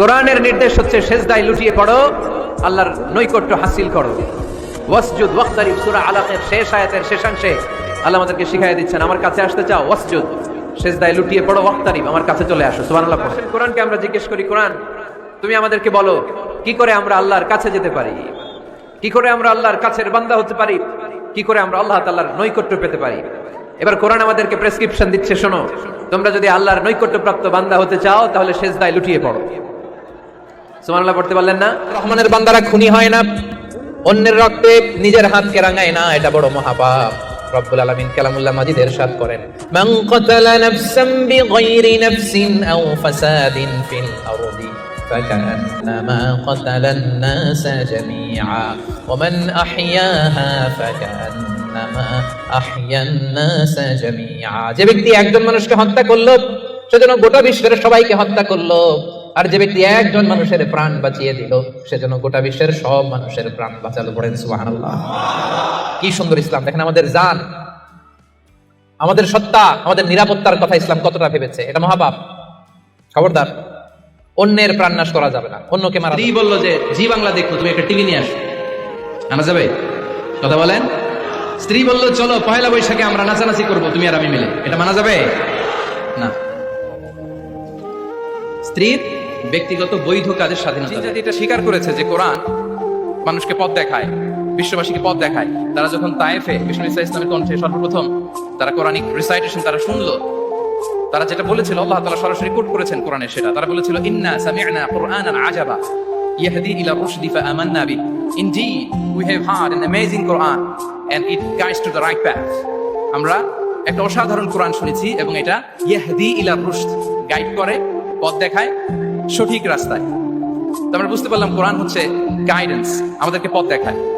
কোরআনের নির্দেশ হচ্ছে সেজদায় লুটিয়ে পড়ো, আল্লাহর নৈকট্য হাসিল করো। ওয়াসজুদ ওয়াক্তারিব, সূরা আলাকের শেষ আয়াতের শেষাংশে আল্লাহ আমাদেরকে শিখাই দিচ্ছেন, আমার কাছে আসতে চাও, ওয়াসজুদ। সেজদায় লুটিয়ে পড়ো, ওয়াক্তারিব, আমার কাছে চলে আসো। সুবহানাল্লাহ, পড়েন। কোরআনকে আমরা জিজ্ঞেস করি, কোরআন, তুমি আমাদেরকে বলো, কি করে আমরা আল্লাহর কাছে যেতে পারি? কি করে আমরা আল্লাহর কাছের বান্দা হতে পারি? কি করে আমরা আল্লাহ তাআলার নৈকট্য পেতে পারি? এবার কোরআন আমাদেরকে প্রেসক্রিপশন দিচ্ছে, শোনো। তোমরা যদি আল্লাহর নৈকট্যপ্রাপ্ত বান্দা হতে চাও, তাহলে সেজদায় লুটিয়ে পড়ো। সুবহানাল্লাহ পড়তে পারলেন না রহমানের বান্দারা খুনি হয় না অন্যের রক্তে নিজের হাতকে রাঙায় না এটা বড় মহাপাপ রব্বুল আলামিন কালামুল্লাহ মাজিদ এরশাদ করেন মান কাতালা নাফসান বিগাইরি নাফসিন আও ফাসাদিন ফিল আরদি فكأنما قتل الناس جميعا ومن أحياها فكأنما أحيا الناس جميعا যে ব্যক্তি একজন মানুষকে হত্যা করলো সেজন্য গোটা বিশ্বের সবাইকে হত্যা করলো আর যে ব্যক্তি একজন মানুষের প্রাণ বাঁচিয়ে দিল সেজন্য গোটা বিশ্বের সব মানুষের প্রাণ বাঁচালো পড়েন সুবহানাল্লাহ। কি সুন্দর ইসলাম। দেখেন আমাদের জান, আমাদের সত্তা, আমাদের নিরাপত্তার কথা ইসলাম কতটা ভেবেছে? এটা মহাপাপ। খবরদার। অন্যের প্রাণ নাশ করা যাবে না। অন্যকে মারা স্ত্রী বলল যে, জি বাংলা দেখো, তুমি একটা টিভি নিয়ে আসো। আনা যাবে? কথা বলেন। স্ত্রী বলল, চলো পয়লা বৈশাখে আমরা নাচানাচি করব, তুমি আর আমি মিলে। এটা মানা যাবে? না। স্ত্রীর ব্যক্তিগত বৈধ কাজের স্বাধীনতা এটা স্বীকার করেছে যে কোরআন মানুষকে পথ দেখায় বিশ্ববাসীকে পথ দেখায়। তারা যখন তায়েফে বিষ্ণু ইসা ইসলামের কণ্ঠে সর্বপ্রথম তারা কোরআনিক রিসাইটেশন তারা শুনলো। তারা যেটা বলেছিল আল্লাহ তাআলা সরাসরি কোট করেছেন কোরআনে সেটা। তারা বলেছিল ইন্না সামি'না কুরআনান আজাবা ইয়াহদি ইলা রুশদি ফাআমান্না B indeed we have heard an amazing Quran and it guides to the right path আমরা একটা অসাধারণ কোরআন শুনেছি এবং এটা ইয়াহদি ইলা রুশদ গাইড করে পথ দেখায়। সঠিক রাস্তায়। তো আমরা বুঝতে পারলাম কোরআন হচ্ছে গাইডেন্স আমাদেরকে পথ দেখায়।